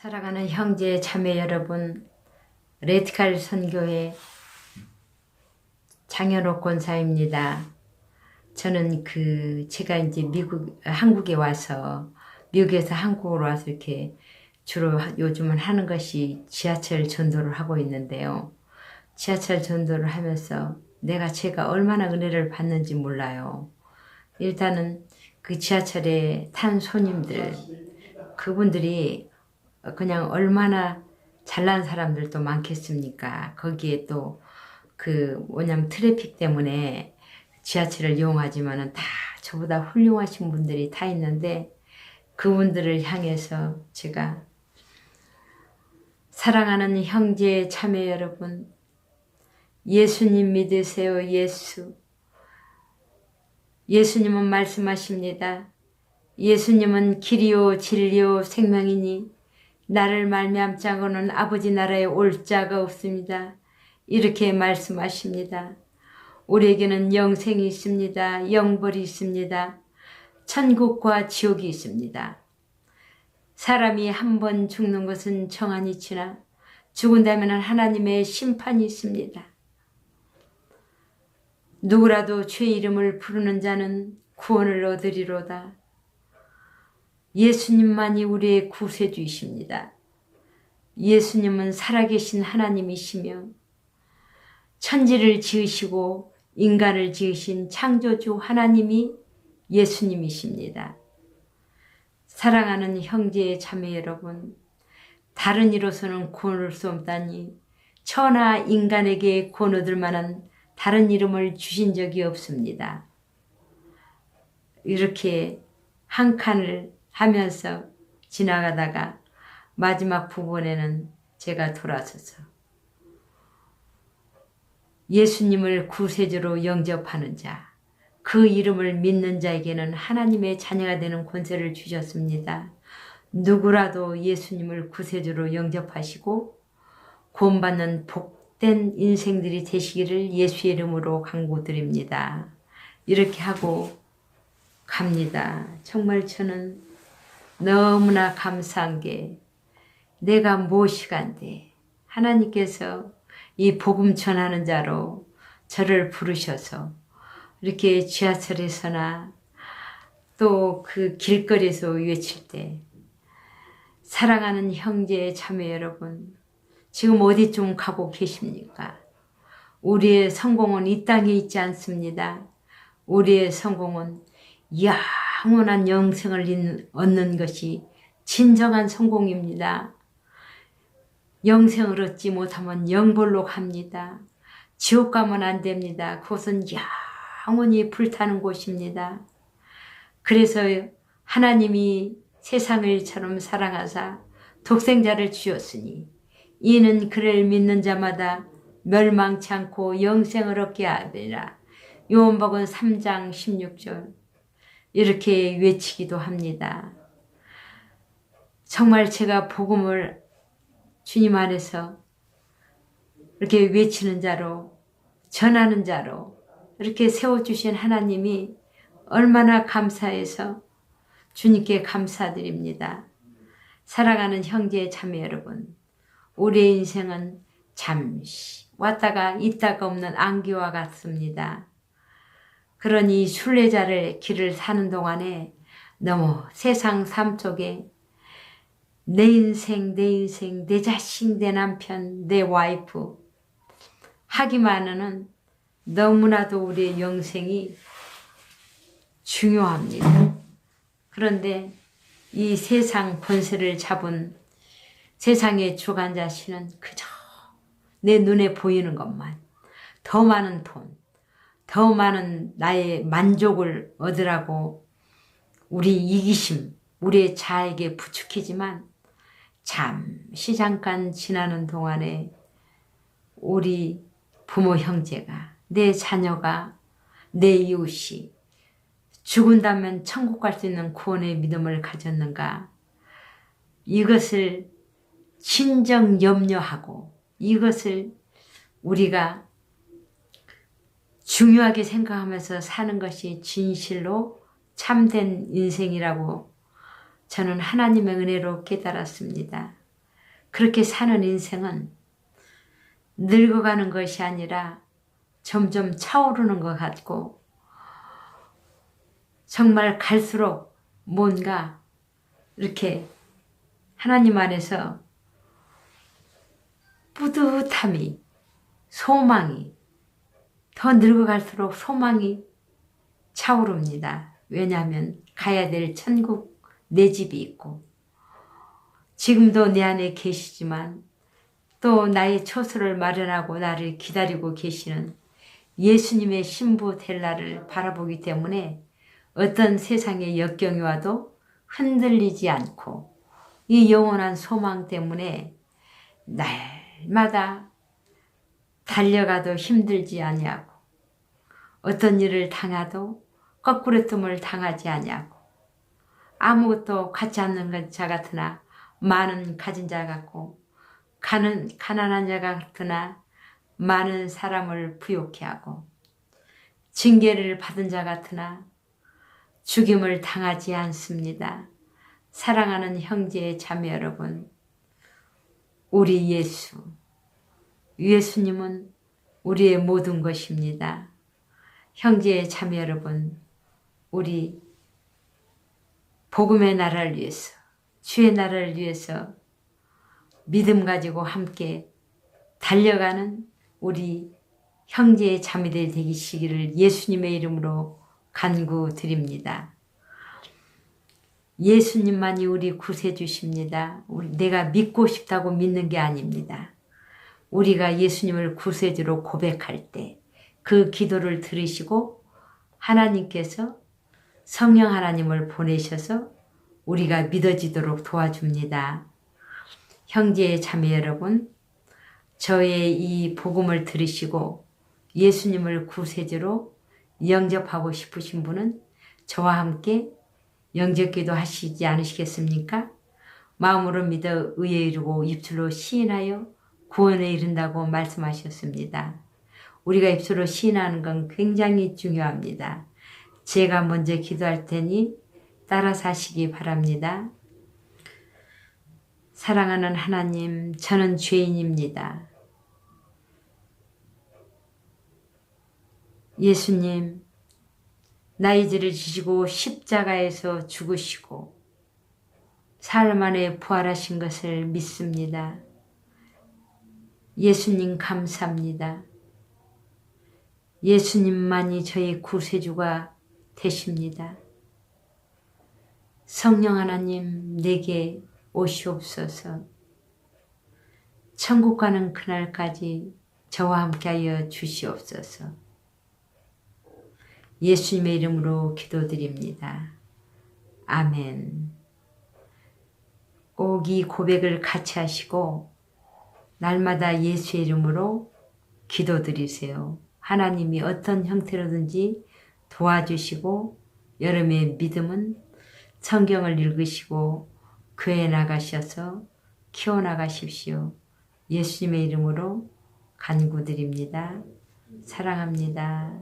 사랑하는 형제 자매 여러분, 레티칼 선교회 장현옥 권사입니다. 저는 그 제가 이제 미국 한국에 와서 미국에서 한국으로 와서 이렇게 주로 요즘은 하는 것이 지하철 전도를 하고 있는데요. 지하철 전도를 하면서 내가 제가 얼마나 은혜를 받는지 몰라요. 일단은 그 지하철에 탄 손님들 그분들이 그냥 얼마나 잘난 사람들도 많겠습니까? 거기에 또 그 뭐냐면 트래픽 때문에 지하철을 이용하지만은 다 저보다 훌륭하신 분들이 다 있는데 그분들을 향해서 제가 사랑하는 형제 자매 여러분 예수님 믿으세요 예수 예수님은 말씀하십니다. 예수님은 길이요 진리요 생명이니 나를 말미암자고는 아버지 나라에 올 자가 없습니다. 이렇게 말씀하십니다. 우리에게는 영생이 있습니다. 영벌이 있습니다. 천국과 지옥이 있습니다. 사람이 한 번 죽는 것은 정한이 지나 죽은다면 하나님의 심판이 있습니다. 누구라도 죄 이름을 부르는 자는 구원을 얻으리로다. 예수님만이 우리의 구세주이십니다. 예수님은 살아계신 하나님이시며 천지를 지으시고 인간을 지으신 창조주 하나님이 예수님이십니다. 사랑하는 형제 자매 여러분, 다른 이로서는 구원을 수 없다니 천하 인간에게 구원 얻을 만한 다른 이름을 주신 적이 없습니다. 이렇게 한 칸을 하면서 지나가다가 마지막 부분에는 제가 돌아서서 예수님을 구세주로 영접하는 자, 그 이름을 믿는 자에게는 하나님의 자녀가 되는 권세를 주셨습니다. 누구라도 예수님을 구세주로 영접하시고 구원받는 복된 인생들이 되시기를 예수의 이름으로 강구드립니다. 이렇게 하고 갑니다. 정말 저는 너무나 감사한 게 내가 무엇이간데 하나님께서 이 복음 전하는 자로 저를 부르셔서 이렇게 지하철에서나 또 그 길거리에서 외칠 때 사랑하는 형제 자매 여러분 지금 어디쯤 가고 계십니까? 우리의 성공은 이 땅에 있지 않습니다. 우리의 성공은 영원한 영생을 얻는 것이 진정한 성공입니다. 영생을 얻지 못하면 영벌로 갑니다. 지옥 가면 안 됩니다. 그것은 영원히 불타는 곳입니다. 그래서 하나님이 세상을 이처럼 사랑하사 독생자를 주었으니 이는 그를 믿는 자마다 멸망치 않고 영생을 얻게 하리라. 요한복음 3장 16절 이렇게 외치기도 합니다. 정말 제가 복음을 주님 안에서 이렇게 외치는 자로 전하는 자로 이렇게 세워주신 하나님이 얼마나 감사해서 주님께 감사드립니다. 사랑하는 형제 자매 여러분 우리의 인생은 잠시 왔다가 있다가 없는 안개와 같습니다. 그러니 순례자를 길을 사는 동안에 너무 세상 삶 속에 내 인생, 내 인생, 내 자식, 내 남편, 내 와이프 하기만은 너무나도 우리의 영생이 중요합니다. 그런데 이 세상 권세를 잡은 세상의 주관자씨는 그저 내 눈에 보이는 것만 더 많은 돈, 더 많은 나의 만족을 얻으라고 우리 이기심, 우리의 자에게 부축하지만 잠시 잠깐 지나는 동안에 우리 부모 형제가 내 자녀가 내 이웃이 죽은다면 천국 갈 수 있는 구원의 믿음을 가졌는가? 이것을 진정 염려하고 이것을 우리가 중요하게 생각하면서 사는 것이 진실로 참된 인생이라고 저는 하나님의 은혜로 깨달았습니다. 그렇게 사는 인생은 늙어가는 것이 아니라 점점 차오르는 것 같고 정말 갈수록 뭔가 이렇게 하나님 안에서 뿌듯함이 소망이 더 늙어갈수록 소망이 차오릅니다. 왜냐하면 가야 될 천국 내 집이 있고 지금도 내 안에 계시지만 또 나의 처소를 마련하고 나를 기다리고 계시는 예수님의 신부 될 날을 바라보기 때문에 어떤 세상의 역경이 와도 흔들리지 않고 이 영원한 소망 때문에 날마다 달려가도 힘들지 아니하고 어떤 일을 당해도 거꾸로 뜸을 당하지 아니하고 아무것도 갖지 않는 자 같으나 많은 가진 자 같고 가는 가난한 자 같으나 많은 사람을 부욕해 하고 징계를 받은 자 같으나 죽임을 당하지 않습니다. 사랑하는 형제 자매 여러분, 우리 예수, 예수님은 우리의 모든 것입니다. 형제 자매 여러분, 우리 복음의 나라를 위해서, 주의 나라를 위해서 믿음 가지고 함께 달려가는 우리 형제의 자매들 되시기를 예수님의 이름으로 간구드립니다. 예수님만이 우리 구세주십니다. 내가 믿고 싶다고 믿는 게 아닙니다. 우리가 예수님을 구세주로 고백할 때 그 기도를 들으시고 하나님께서 성령 하나님을 보내셔서 우리가 믿어지도록 도와줍니다. 형제 자매 여러분, 저의 이 복음을 들으시고 예수님을 구세주로 영접하고 싶으신 분은 저와 함께 영접기도 하시지 않으시겠습니까? 마음으로 믿어 의에 이르고 입술로 시인하여 구원에 이른다고 말씀하셨습니다. 우리가 입술로 시인하는 건 굉장히 중요합니다. 제가 먼저 기도할 테니 따라서 하시기 바랍니다. 사랑하는 하나님, 저는 죄인입니다. 예수님, 나의 죄를 지시고 십자가에서 죽으시고 사흘 만에 부활하신 것을 믿습니다. 예수님 감사합니다. 예수님만이 저의 구세주가 되십니다. 성령 하나님 내게 오시옵소서 천국 가는 그날까지 저와 함께하여 주시옵소서 예수님의 이름으로 기도드립니다. 아멘 꼭 이 고백을 같이 하시고 날마다 예수의 이름으로 기도드리세요. 하나님이 어떤 형태로든지 도와주시고 여름의 믿음은 성경을 읽으시고 교회 나가셔서 키워나가십시오. 예수님의 이름으로 간구드립니다. 사랑합니다.